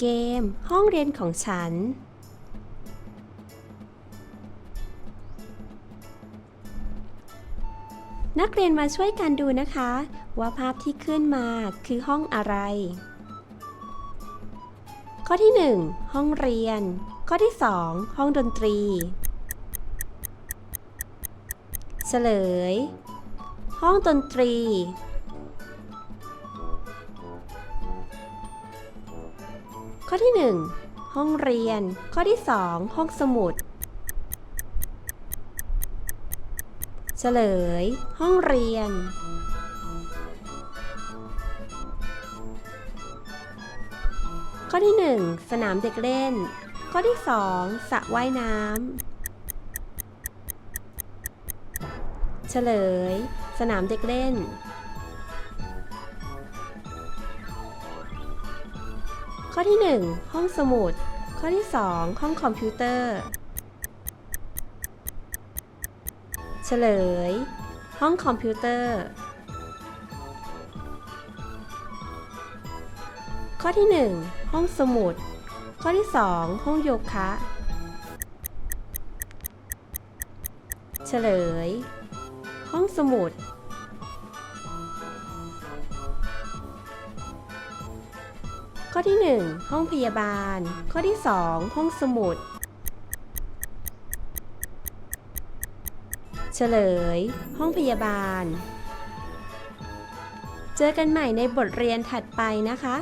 เกม ห้องเรียนของฉัน นักเรียนมาช่วยกันดูนะคะ ว่าภาพที่ขึ้นมาคือห้องอะไร ข้อที่ 1 ห้องเรียน ข้อที่ 2 ห้องดนตรี เฉลย ห้องดนตรี ข้อที่ 1 ห้องเรียน ข้อที่ 2 ห้องสมุด เฉลย ห้องเรียน ข้อที่ 1 สนามเด็กเล่น ข้อที่ 2สระว่ายน้ำเฉลย สนามเด็กเล่น ข้อที่ 1 ห้องสมุด ข้อที่ 2 ห้องคอมพิวเตอร์ เฉลย ห้องคอมพิวเตอร์ ข้อที่ 1 ห้องสมุด ข้อที่ 2 ห้องโยคะ เฉลย ห้องสมุด ข้อที่ 1 ห้องพยาบาล ข้อที่ 2 ห้องสมุด เฉลย ห้องพยาบาล เจอกันใหม่ในบทเรียนถัดไปนะคะ